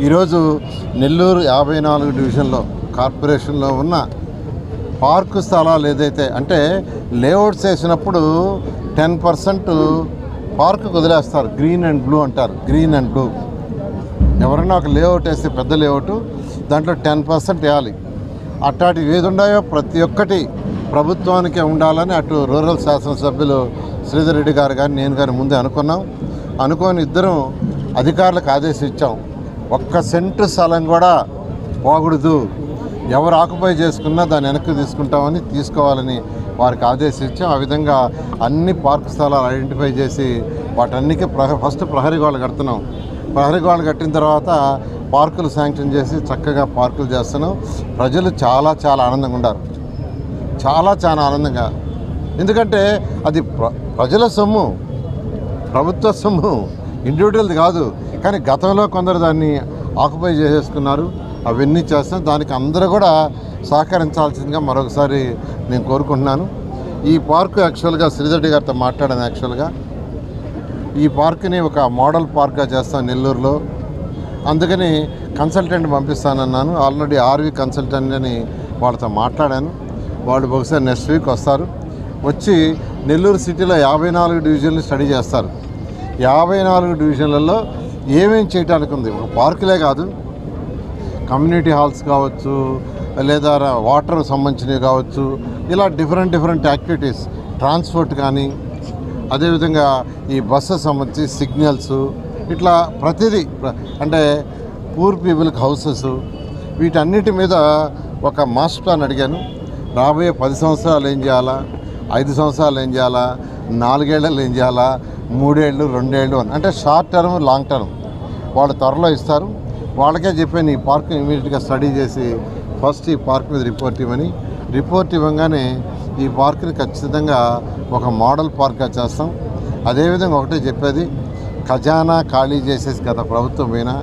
ఈరోజు నెల్లూరు యాభై నాలుగు డివిజన్లో కార్పొరేషన్లో ఉన్న పార్కు స్థలాలు ఏదైతే అంటే లేఅవుట్స్ వేసినప్పుడు టెన్ పర్సెంట్ పార్కు వదిలేస్తారు. గ్రీన్ అండ్ బ్లూ అంటారు. Green and blue. ఎవరైనా ఒక లేఅవుట్ వేస్తే పెద్ద లేఅవుట్ దాంట్లో టెన్ పర్సెంట్ వేయాలి. అట్లాంటివి ఏది ఉన్నాయో ప్రతి ఒక్కటి ప్రభుత్వానికే ఉండాలని అటు రూరల్ శాసనసభ్యులు శ్రీధర్ రెడ్డి గారు కానీ నేను కానీ ముందే అనుకున్నాం. అనుకొని ఇద్దరం అధికారులకు ఆదేశించాం. ఒక్క సెంటు స్థలం కూడా పోకూడదు. ఎవరు ఆకుపై చేసుకున్నా దాన్ని వెనక్కి తీసుకుంటామని తీసుకోవాలని వారికి ఆదేశించాం. ఆ విధంగా అన్ని పార్క్ స్థలాలు ఐడెంటిఫై చేసి వాటన్నికి ప్రహ ఫస్ట్ ప్రహరీ గోడలు కడుతున్నాం. ప్రహరీ గోడలు కట్టిన తర్వాత పార్కులు శాంక్షన్ చేసి చక్కగా పార్కులు చేస్తున్నాం. ప్రజలు చాలా చాలా ఆనందంగా ఉన్నారు. చాలా చాలా ఆనందంగా. ఎందుకంటే అది ప్ర ప్రజల సొమ్ము. ప్రభుత్వ సొమ్ము. ఇండివిజువల్ది కాదు. కానీ గతంలో కొందరు దాన్ని ఆక్యుపై చేసేసుకున్నారు. అవన్నీ చేస్తాం దానికి అందరూ కూడా సహకరించాల్సిందిగా మరొకసారి నేను కోరుకుంటున్నాను. ఈ పార్కు యాక్చువల్గా శ్రీధర్డి గారితో మాట్లాడాను యాక్చువల్గా. ఈ పార్క్ని ఒక మోడల్ పార్క్గా చేస్తాను నెల్లూరులో. అందుకని కన్సల్టెంట్ పంపిస్తానన్నాను. ఆల్రెడీ ఆర్వి కన్సల్టెంట్ అని వాళ్ళతో మాట్లాడాను. వాళ్ళు బహుశా నెక్స్ట్ వీక్ వస్తారు. వచ్చి నెల్లూరు సిటీలో యాభై నాలుగు డివిజన్లు స్టడీ చేస్తారు. యాభై నాలుగు డివిజన్లలో ఏమేం చేయడానికి ఉంది? ఒక పార్కులే కాదు. కమ్యూనిటీ హాల్స్ కావచ్చు లేదా వాటర్ సంబంధించినవి కావచ్చు ఇలా డిఫరెంట్ డిఫరెంట్ యాక్టివిటీస్ ట్రాన్స్పోర్ట్ కానీ అదేవిధంగా ఈ బస్సు సంబంధించి సిగ్నల్స్ ఇట్లా ప్రతిదీ అంటే పూర్ పీపుల్కి హౌసెస్ వీటన్నిటి మీద ఒక మాస్టర్ ప్లాన్ అడిగాను. రాబోయే పది సంవత్సరాలు ఏం చేయాలా? ఐదు సంవత్సరాలు ఏం చేయాలా? నాలుగేళ్ళలో ఏం చేయాలా? మూడేళ్ళు రెండేళ్ళు అని. అంటే షార్ట్ టర్మ్ లాంగ్ టర్మ్. వాళ్ళు త్వరలో ఇస్తారు. వాళ్ళకే చెప్పాను ఈ పార్క్ ఇమీడియట్గా స్టడీ చేసి ఫస్ట్ ఈ పార్క్ మీద రిపోర్ట్ ఇవ్వని. రిపోర్ట్ ఇవ్వగానే ఈ పార్క్ని ఖచ్చితంగా ఒక మోడల్ పార్క్గా చేస్తాం. అదేవిధంగా ఒకటే చెప్పేది ఖజానా ఖాళీ చేసేసి గత ప్రభుత్వం పోయినా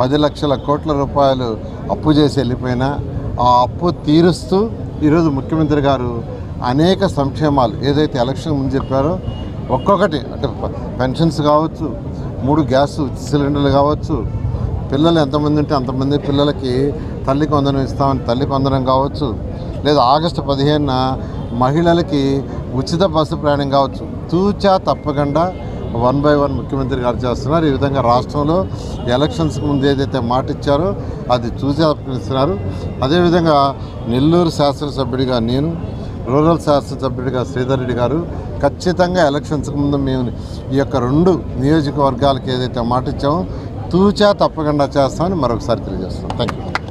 పది లక్షల కోట్ల రూపాయలు అప్పు చేసి వెళ్ళిపోయినా ఆ అప్పు తీరుస్తూ ఈరోజు ముఖ్యమంత్రి గారు అనేక సంక్షేమాలు ఏదైతే ఎలక్షన్ ముందు చెప్పారో ఒక్కొక్కటి. అంటే పెన్షన్స్ కావచ్చు మూడు గ్యాస్ సిలిండర్లు కావచ్చు పిల్లలు ఎంతమంది ఉంటే అంతమంది పిల్లలకి తల్లి కొందనం ఇస్తామని తల్లి కొందనం కావచ్చు లేదా ఆగస్టు పదిహేనున మహిళలకి ఉచిత బస్సు ప్రయాణం కావచ్చు. తూచా తప్పకుండా వన్ బై వన్ ముఖ్యమంత్రి గారు చేస్తున్నారు. ఈ విధంగా రాష్ట్రంలో ఎలక్షన్స్కి ముందు ఏదైతే మాట ఇచ్చారో అది చూసి అప్పగిస్తున్నారు అదేవిధంగా నెల్లూరు శాసనసభ్యుడిగా నేను రూరల్ శాసనసభ్యుడిగా శ్రీధర్ రెడ్డి గారు ఖచ్చితంగా ఎలక్షన్స్కి ముందు మేము ఈ యొక్క రెండు నియోజకవర్గాలకు ఏదైతే మాట ఇచ్చామో తూచా తప్పకుండా చేస్తామని మరొకసారి తెలియజేస్తాం థ్యాంక్ యూ